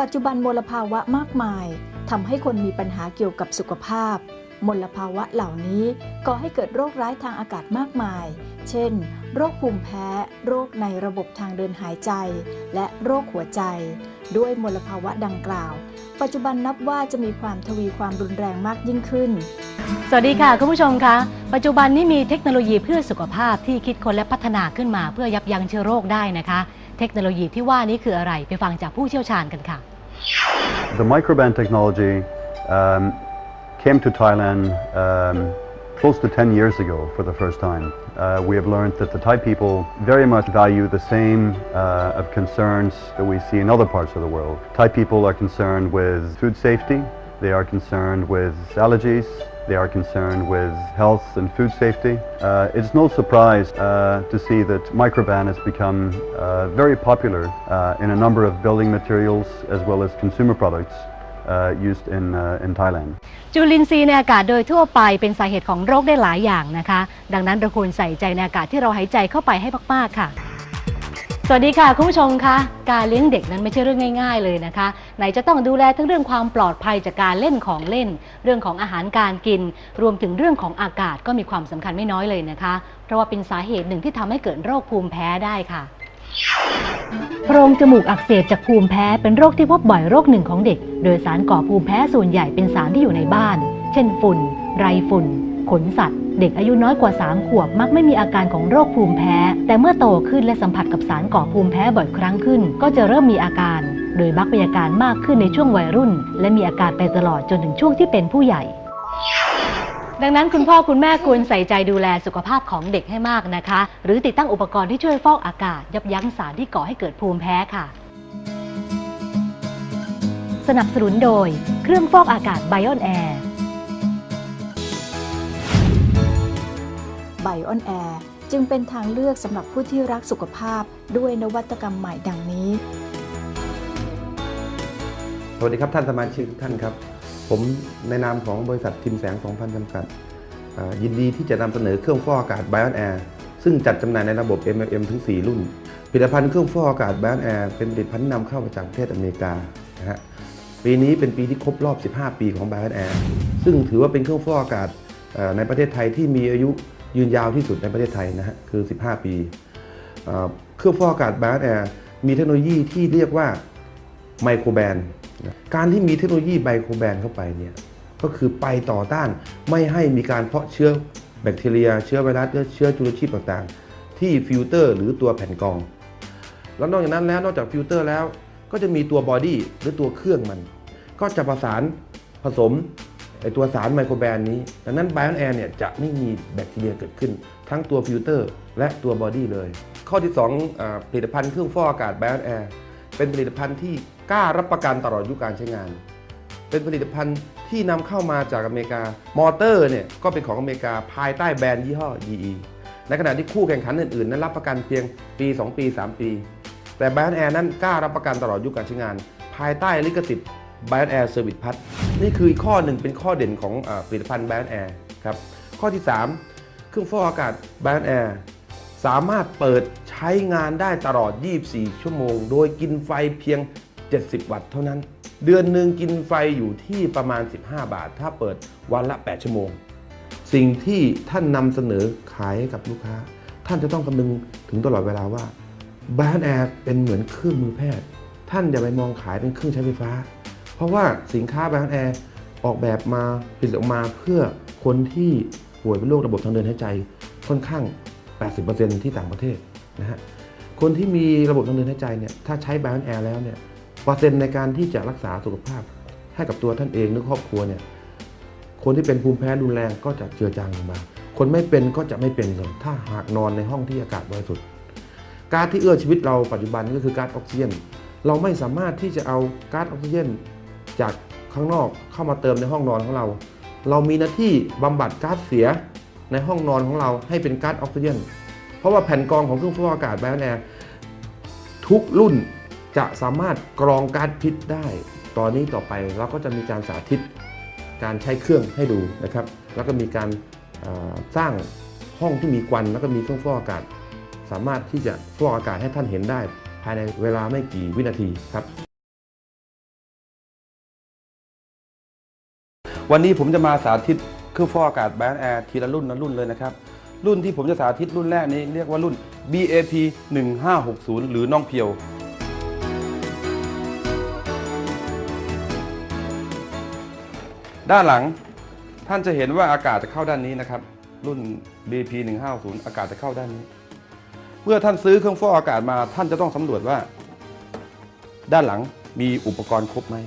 ปัจจุบันมลภาวะมากมายทำให้คนมีปัญหาเกี่ยวกับสุขภาพ มลภาวะเหล่านี้ก่อให้เกิดโรคร้ายทางอากาศมากมาย เช่น โรคภูมิแพ้ โรคในระบบทางเดินหายใจ และโรคหัวใจ ด้วยมลภาวะดังกล่าว ปัจจุบันนับว่าจะมีความทวีความรุนแรงมากยิ่งขึ้น สวัสดีค่ะคุณผู้ชมคะปัจจุบันนี้มีเทคโนโลยีเพื่อสุขภาพที่คิดค้นและพัฒนาขึ้นมา เพื่อยับยั้งเชื้อโรคได้นะคะ เทคโนโลยีที่ว่านี้คืออะไรไปฟังจากผู้เชี่ยวชาญกันค่ะ The microban technology um, came to Thailand um, close to 10 years ago for the first time. Uh, we have learned that the Thai people very much value the same uh, of concerns that we see in other parts of the world. Thai people are concerned with food safety, they are concerned with allergies, they are concerned with health and food safety. Uh, it's no surprise uh, to see that microban has become uh, very popular uh, in a number of building materials as well as consumer products uh, used in, uh, in Thailand. จุลินทรีย์ในอากาศโดยทั่วไปเป็นสาเหตุของโรคได้หลายอย่างนะคะ ดังนั้นเราควรใส่ใจในอากาศที่เราหายใจเข้าไปให้มากๆค่ะ สวัสดีค่ะคุณผู้ชมคะการเลี้ยงเด็กนั้นไม่ใช่เรื่องง่าย ๆ เลยนะคะ ไหนจะต้องดูแลทั้งเรื่องความปลอดภัยจากการเล่นของเล่น เรื่องของอาหารการกิน รวมถึงเรื่องของอากาศก็มีความสำคัญไม่น้อยเลยนะคะ เพราะว่าเป็นสาเหตุหนึ่งที่ทำให้เกิดโรคภูมิแพ้ได้ค่ะโพรงจมูกอักเสบจากภูมิแพ้เป็นโรคที่พบบ่อยโรคหนึ่งของเด็ก โดยสารก่อภูมิแพ้ส่วนใหญ่เป็นสารที่อยู่ในบ้าน เช่น ฝุ่น ไรฝุ่น ขนสัตว์ เด็กอายุน้อยกว่า 3 ขวบมักไม่มีอาการของโรคภูมิแพ้ แต่เมื่อโตขึ้นและสัมผัสกับสารก่อภูมิแพ้บ่อยครั้งขึ้น ก็จะเริ่มมีอาการ โดยมักมีอาการมากขึ้นในช่วงวัยรุ่น และมีอาการไปตลอดจนถึงช่วงที่เป็นผู้ใหญ่ ดังนั้นคุณพ่อคุณแม่ควรใส่ใจดูแลสุขภาพของเด็กให้มากนะคะ หรือติดตั้งอุปกรณ์ที่ช่วยฟอกอากาศ ยับยั้งสารที่ก่อให้เกิดภูมิแพ้ค่ะสนับสนุนโดย เครื่องฟอกอากาศ Bion Air ไบออนแอร์จึงเป็นทางเลือกสำหรับผู้ที่รักสุขภาพด้วยนวัตกรรมใหม่ดังนี้ สวัสดีครับท่านสมาชิกทุกท่านครับ ผมในนามของบริษัททิมแสง 2,000 จำกัด ยินดีที่จะนำเสนอเครื่องฟอกอากาศ Bion Air ซึ่งจัดจำหน่ายในระบบ MLM ถึง 4 รุ่น ผลิตภัณฑ์เครื่องฟอกอากาศ Bion Air เป็นผลิตภัณฑ์นำเข้ามาจากประเทศอเมริกานะฮะปีนี้เป็นปีที่ครบรอบ 15 ปีของ Bion Air ซึ่งถือว่าเป็นเครื่องฟอกอากาศในประเทศไทยที่มีอายุ ยืนยาวที่สุดในประเทศไทยนะฮะคือ 15 ปี เครื่องฟอกอากาศ Bion Air มีเทคโนโลยีที่เรียกว่าไมโครแบนการที่มีเทคโนโลยีไมโครแบนเข้าไปเนี่ยก็คือไปต่อต้านไม่ให้มีการเพาะเชื้อแบคทีเรีย เชื้อไวรัสเชื้อจุลชีพต่างๆ ที่ฟิลเตอร์ หรือตัวแผ่นกรอง แล้วนอกจากนั้นแล้วนอกจากฟิลเตอร์แล้ว ก็จะมีตัวบอดี้หรือตัวเครื่องมัน ก็จะประสานผสม ไอตัวสารไมโครแบนนี้ ดังนั้นไบออนแอร์เนี่ยจะไม่มีแบคทีเรียเกิดขึ้น ทั้งตัวฟิลเตอร์และตัวบอดี้เลย ข้อที่2อ่าผลิตภัณฑ์เครื่องฟอกอากาศไบออนแอร์เป็นผลิตภัณฑ์ที่กล้ารับประกันตลอดอายุการใช้งาน เป็นผลิตภัณฑ์ที่นำเข้ามาจากอเมริกา มอเตอร์เนี่ยก็เป็นของอเมริกาภายใต้แบรนด์ยี่ห้อ GE ในขณะที่คู่แข่งขันอื่นๆ นั้นรับประกันเพียงปี 2 ปี 3 ปี แต่แบรนด์แอร์นั้นกล้ารับประกันตลอดอายุการใช้งาน ภายใต้ลิขสิทธิ์ แบรนแอร์เซอร์วิสพัทนี่คืออีกข้อหนึ่งเป็นข้อเด่นของอผลิตภัณฑ์แบรนแอร์ครับข้อที่ 3 เครื่องฟอกอากาศแบรนแอร์สามารถเปิดใช้งานได้ตลอด 24 ชั่วโมง โดยกินไฟเพียง 70 วัตต์เท่านั้น เดือนหนึ่งกินไฟอยู่ที่ประมาณ 15 บาท ถ้าเปิดวันละ 8 ชั่วโมง สิ่งที่ท่านนำเสนอขายให้กับลูกค้า ท่านจะต้องคำนึงถึงตลอดเวลาว่าแบรนแอร์เป็นเหมือนเครื่องมือแพทย์ ท่านอย่าไปมองขายเป็นเครื่องใช้ไฟฟ้า เพราะว่าสินค้าแบรนด์แอร์ออกแบบมาผลิตออกมาเพื่อคนที่ป่วยเป็นโรคระบบทางเดินหายใจค่อนข้าง 80%ที่ต่างประเทศนะฮะคนที่มีระบบทางเดินหายใจเนี่ยถ้าใช้แบรนด์แอร์แล้วเนี่ยเปอร์เซ็นต์ในการที่จะรักษาสุขภาพ ให้กับตัวท่านเองหรือครอบครัวเนี่ยคนที่เป็นภูมิแพ้รุนแรงก็จะเจือจางลงมา คนไม่เป็นก็จะไม่เป็นเลยถ้าหากนอนในห้องที่อากาศบริสุทธิ์ก๊าซที่เอื้อชีวิตเราปัจจุบันก็คือก๊าซออกซิเจนเราไม่สามารถที่จะเอาก๊าซออกซิเจน จากข้างนอกเข้ามาเติมในห้องนอนของเรา เรามีหน้าที่บำบัดก๊าซเสียในห้องนอนของเราให้เป็นก๊าซออกซิเจน เพราะว่าแผ่นกรองของเครื่องฟอกอากาศแบรนด์แอร์ทุกรุ่นจะสามารถกรองก๊าซพิษได้ ตอนนี้ต่อไปเราก็จะมีการสาธิตการใช้เครื่องให้ดูนะครับ แล้วก็มีการสร้างห้องที่มีควันแล้วก็มีเครื่องฟอกอากาศ สามารถที่จะฟอกอากาศให้ท่านเห็นได้ ภายในเวลาไม่กี่วินาทีครับ วันนี้ผมจะมาสาธิตเครื่องฟอกอากาศแบรนด์แอร์ทีละรุ่นละรุ่นเลยนะครับ รุ่นที่ผมจะสาธิตรุ่นแรกนี้เรียกว่ารุ่น BAP 1560 หรือน้องเพียว ด้านหลังท่านจะเห็นว่าอากาศจะเข้าด้านนี้นะครับ รุ่น BP 150อากาศจะเข้าด้านนี้ เมื่อท่านซื้อเครื่องฟอกอากาศมาท่านจะต้องสำรวจว่า ด้านหลังมีอุปกรณ์ครบไหม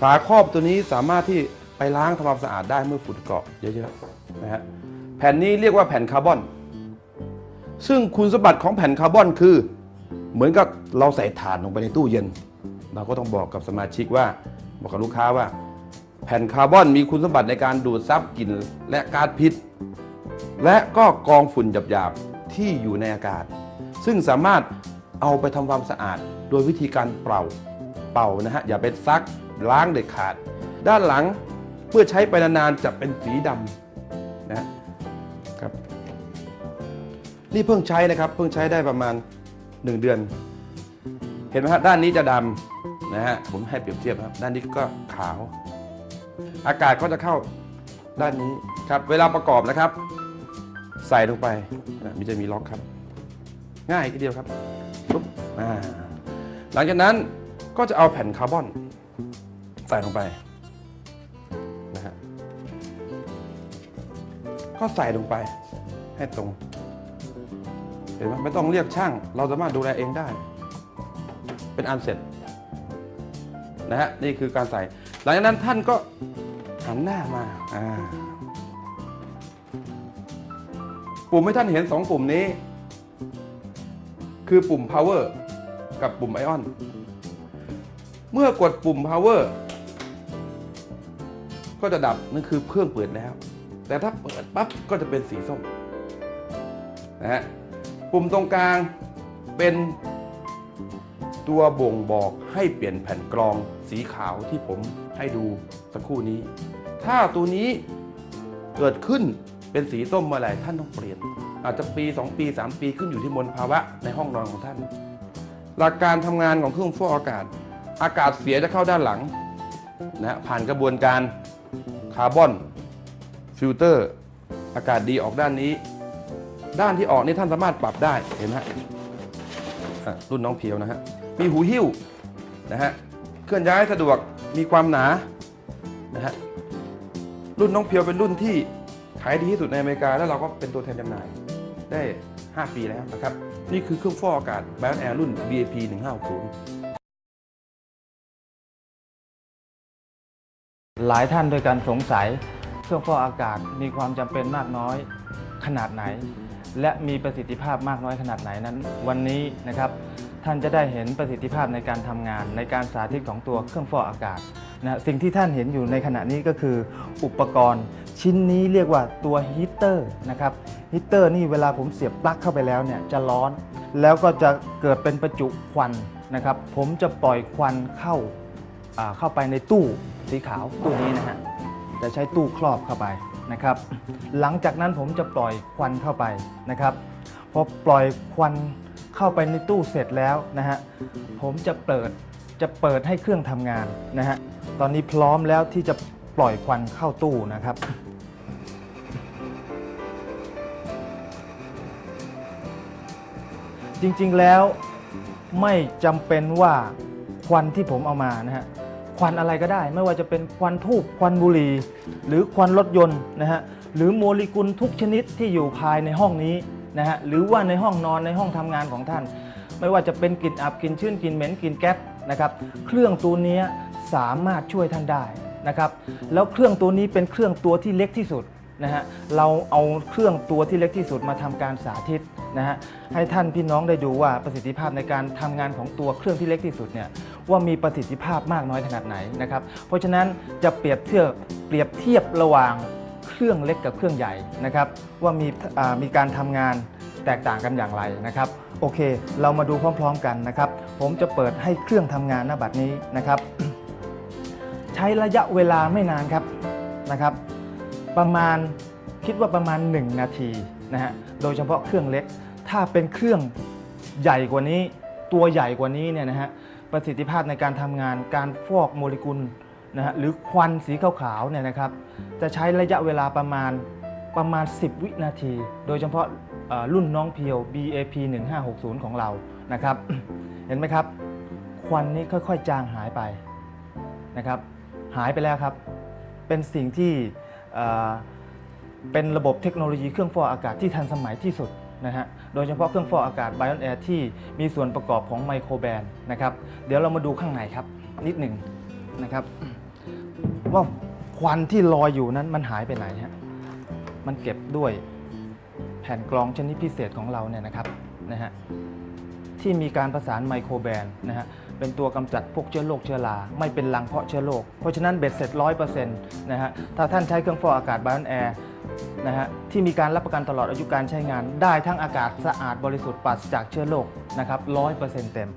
ฝาครอบตัวนี้สามารถที่ไปล้างทำความสะอาดได้เมื่อฝุ่นเกาะเยอะๆนะฮะแผ่นนี้เรียกว่าแผ่นคาร์บอน ซึ่งคุณสมบัติของแผ่นคาร์บอนคือ เหมือนกับเราใส่ถ่านลงไปในตู้เย็น เราก็ต้องบอกกับสมาชิกว่า บอกกับลูกค้าว่า แผ่นคาร์บอนมีคุณสมบัติในการดูดซับกลิ่นและก๊าซพิษ และก็กองฝุ่นหยาบๆที่อยู่ในอากาศ ซึ่งสามารถเอาไปทำความสะอาด โดยวิธีการเป่าเป่านะฮะอย่าไปซัก ล้างเด็ดขาด ด้านหลังเมื่อใช้ไปนานๆจะเป็นสีดำนะครับนี่เพิ่งใช้นะครับเพิ่งใช้ได้ประมาณ 1 เดือน เห็นไหมฮะด้านนี้จะดำนะฮะผมให้เปรียบเทียบครับ ด้านนี้ก็ขาว อากาศก็จะเข้าด้านนี้ครับเวลาประกอบนะครับ ใส่ลงไปนะมันจะมีล็อกครับ ง่ายทีเดียวครับปุ๊บอ่าหลังจากนั้นก็จะเอาแผ่นคาร์บอน ใส่ลงไปนะฮะก็ใส่ลงไปให้ตรง เห็นไหมไม่ต้องเรียกช่าง เราสามารถดูแลเองได้ เป็นอันเสร็จนะฮะนี่คือการใส่ หลังจากนั้นท่านก็หันหน้ามาอ่าปุ่มให้ท่านเห็นสองปุ่มนี้ คือปุ่ม power กับปุ่ม ion เมื่อกดปุ่ม power ก็จะดับนั่นคือเครื่องเปิดแล้ว แต่ถ้าเปิดปั๊บก็จะเป็นสีส้มนะฮะปุ่มตรงกลางเป็นตัวบ่งบอกให้เปลี่ยนแผ่นกรองสีขาวที่ผมให้ดูสักครู่นี้ ถ้าตัวนี้เกิดขึ้นเป็นสีส้มเมื่อไหร่ท่านต้องเปลี่ยน อาจจะปี 2 ปี 3 ปีขึ้นอยู่ที่มลภาวะในห้องนอนของท่าน หลักการทำงานของเครื่องฟอกอากาศ อากาศเสียจะเข้าด้านหลังนะผ่านกระบวนการ คาร์บอนฟิลเตอร์อากาศดีออกด้านนี้ ด้านที่ออกนี่ท่านสามารถปรับได้เห็นไหมฮะอะรุ่นน้องเพียวนะฮะมีหูหิ้วนะฮะเคลื่อนย้ายสะดวกมีความหนานะฮะรุ่นน้องเพียวเป็นรุ่นที่ขายดีที่สุดในอเมริกาแล้วเราก็เป็นตัวแทนจำหน่ายได้ 5 ปีแล้วนะครับ นี่คือเครื่องฟอกอากาศ b บ a แอร์รุ่น BAP 150 หลายท่านโดวยกันสงสัย เครื่องฟอกอากาศมีความจำเป็นมากน้อยขนาดไหน และมีประสิทธิภาพมากน้อยขนาดไหนนั้น วันนี้นะครับท่านจะได้เห็นประสิทธิภาพในการทำงาน ในการสาธิตของตัวเครื่องฟอกอากาศนะสิ่งที่ท่านเห็นอยู่ในขณะนี้ก็คืออุปกรณ์ชิ้นนี้เรียกว่าตัวฮีตเตอร์นะครับฮีตเตอร์นี่เวลาผมเสียบปลั๊กเข้าไปแล้วเนี่ยจะร้อน แล้วก็จะเกิดเป็นประจุควันนะครับ ผมจะปล่อยควันเข้าเข้าไปในตู้ สีขาวตู้นี้นะฮะจะใช้ตู้ครอบเข้าไปนะครับ หลังจากนั้นผมจะปล่อยควันเข้าไปนะครับพอปล่อยควันเข้าไปในตู้เสร็จแล้วนะฮะผมจะเปิดจะเปิดให้เครื่องทำงานนะฮะตอนนี้พร้อมแล้วที่จะปล่อยควันเข้าตู้นะครับจริงๆแล้วไม่จำเป็นว่าควันที่ผมเอามานะฮะ ควันอะไรก็ได้ ไม่ว่าจะเป็นควันทูบควันบุหรี่หรือควันรถยนต์นะฮะหรือโมเลกุลทุกชนิดที่อยู่ภายในห้องนี้นะฮะหรือว่าในห้องนอนในห้องทำงานของท่าน ไม่ว่าจะเป็นกลิ่นอับกลิ่นชื้นกลิ่นเหม็นกลิ่นแก๊สนะครับเครื่องตัวนี้สามารถช่วยท่านได้นะครับแล้วเครื่องตัวนี้เป็นเครื่องตัวที่เล็กที่สุดนะฮะเราเอาเครื่องตัวที่เล็กที่สุดมาทำการสาธิตนะฮะให้ท่านพี่น้องได้ดูว่าประสิทธิภาพในการทำงานของตัวเครื่องที่เล็กที่สุดเนี่ย ว่ามีประสิทธิภาพมากน้อยขนาดไหนนะครับ เพราะฉะนั้นจะเปรียบเทียบเปรียบเทียบระหว่างเครื่องเล็กกับเครื่องใหญ่นะครับ ว่ามีมีการทำงานแตกต่างกันอย่างไรนะครับ โอเค เรามาดูพร้อม ๆกันนะครับ ผมจะเปิดให้เครื่องทำงานหน้าบัดนี้นะครับ ใช้ระยะเวลาไม่นานครับนะครับ ประมาณคิดว่าประมาณ 1 นาทีนะฮะโดยเฉพาะเครื่องเล็ก ถ้าเป็นเครื่องใหญ่กว่านี้ ตัวใหญ่กว่านี้เนี่ยนะฮะ ประสิทธิภาพในการทำงาน การฟอกโมเลกุลนะฮะหรือควันสีขาวๆเนี่ยนะครับจะใช้ระยะเวลาประมาณประมาณ 10 วินาที โดยเฉพาะรุ่นน้องเพียว BAP 1560 ของเรานะครับ เห็นไหมครับ ควันนี้ค่อยๆ จางหายไปนะครับ หายไปแล้วครับ เป็นสิ่งที่เป็นระบบเทคโนโลยีเครื่องฟอกอากาศที่ทันสมัยที่สุด นะฮะ โดยเฉพาะเครื่องฟอกอากาศ Bion Air ที่มีส่วนประกอบของไมโครแบนนะครับ เดี๋ยวเรามาดูข้างในครับ นิดหนึ่งนะครับ ว่าควันที่ลอยอยู่นั้นมันหายไปไหนฮะ มันเก็บด้วยแผ่นกรองชนิดพิเศษของเราเนี่ยนะครับนะฮะที่มีการประสานไมโครแบนนะฮะเป็นตัวกำจัดพวกเชื้อโรคเชื้อราไม่เป็นรังเพาะเชื้อโรคเพราะฉะนั้นเบ็ดเสร็จร้อยเปอร์เซ็นต์นะฮะถ้าท่านใช้เครื่องฟอกอากาศ Bion Air นะฮะที่มีการรับประกันตลอดอายุการใช้งาน ได้ทั้งอากาศสะอาดบริสุทธิ์ปราศจากเชื้อโรคนะครับร้อยเปอร์เซ็นต์เต็ม